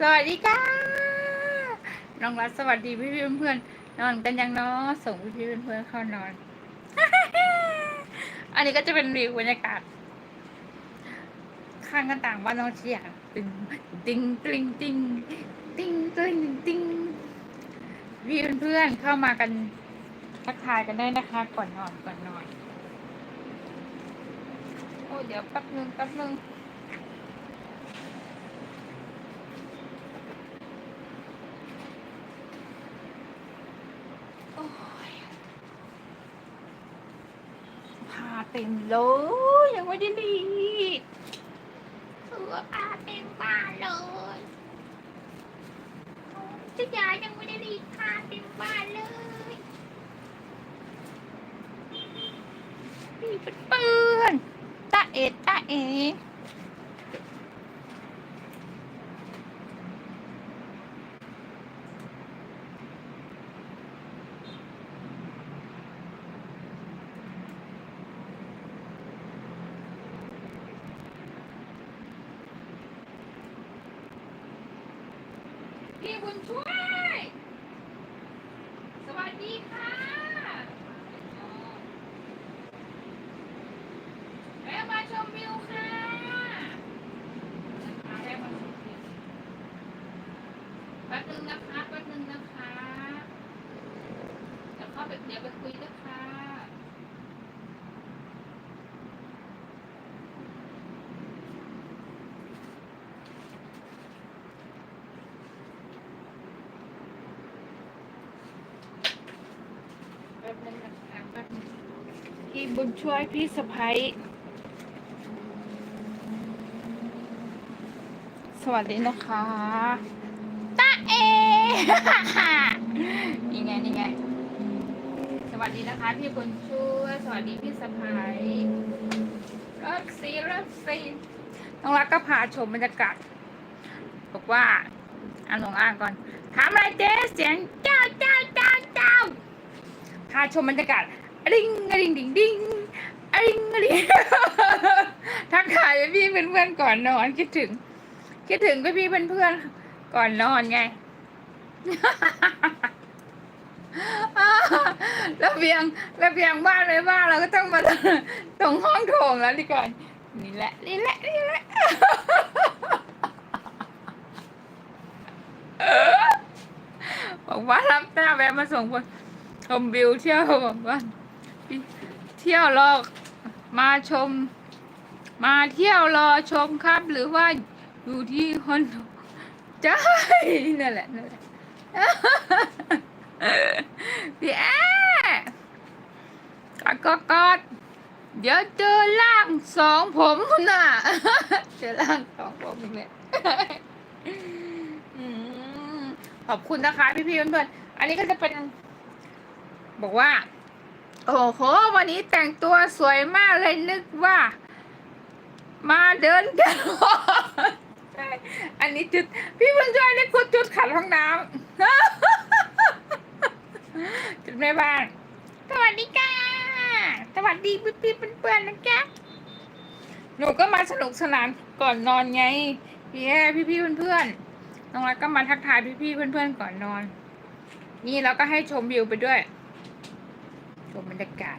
สวัสดีค่ะน้องรัฐสวัสดีพี่พี่เพื่อนๆนอนกันยังเนาะส่งพี่พี่ๆเพื่อนๆเข้านอน อันนี้ก็จะเป็นวิวบรรยากาศข้างหน้าต่างบ้านน้องเชียร์ตึงติ้งติ้งติ้งติ้งติ้งติ้งพี่เพื่อนๆเข้ามากันทักทายกันได้นะคะ ก่อนนอนก่อนนอนโอ้เดี๋ยวแป๊บนึงแป๊บนึง โอ้ยผ้าเต็มเลยยังไม่ได้รีดเสื้อผ้าเต็มบ้านเลยเจ้ายายยังไม่ได้รีดผ้าเต็มบ้านเลยรีดเปื้อนตาเอ็ดตาเอ พี่บุญช่วย สวัสดีค่ะแวะมาชมวิวค่ะแวะมาชมวิวแป๊บนึงนะคะแป๊บนึงนะคะเดี๋ยวเข้าไปเดี๋ยวไปคุยนะคะ แป๊บนึงนะคะแป๊บนึงพี่บุญช่วยพี่สะพ้ยสวัสดีนะคะตาเอ นี่ไงนี่ไง สวัสดีนะคะ พี่บุญช่วย สวัสดีพี่สะพ้ยรักสีรักสีน้องรักก็พาชมบรรยากาศบอกว่าอ่านลงอ่านก่อนถามอะไรเจ๊เสียงเจ้าเจ้าเจ้าเจ้าพาชมบรรยากาศอริงอริงดิงดิงอริงอริงทักทายพี่เพื่อนๆก่อนนอนคิดถึง คิดถึงพี่เพื่อนๆก่อนนอนไงระเบียงระเบียงบ้านเลยบ้านเราก็ต้องมาตรงห้องโถงแล้วดีก่อนนี่แหละนี่แหละนี่แหละบอกว่ารับหน้าแวะมาส่งคน ชมวิวเที่ยวแบบว่าเที่ยวรอมาชม มาเที่ยวรอชมครับ หรือว่าอยู่ที่คอนโดใช่นั่นแหละนั่นแหละพี่แอ๊กอดกอดกอดเดี๋ยวเจอร่างสองผมน่ะ เจอร่างสองผมเนี่ยขอบคุณนะคะพี่ๆเพื่อนๆอันนี้ก็จะเป็น บอกว่า โอ้โห วันนี้แต่งตัวสวยมากเลยนึกว่า มาเดินกันใช่อันนี้จุด พี่บุญช่วยนี่คือจุดขัดห้องน้ำจุดแม่บ้านสวัสดีค่ะสวัสดีพี่ๆเพื่อนๆนะจ๊ะหนูก็มาสนุกสนานก่อนนอนไงพี่แอพี่ๆเพื่อนๆน้องรักก็มาทักทายพี่ๆเพื่อนๆก่อนนอน นี่เราก็ให้ชมวิวไปด้วย ชมบรรยากาศ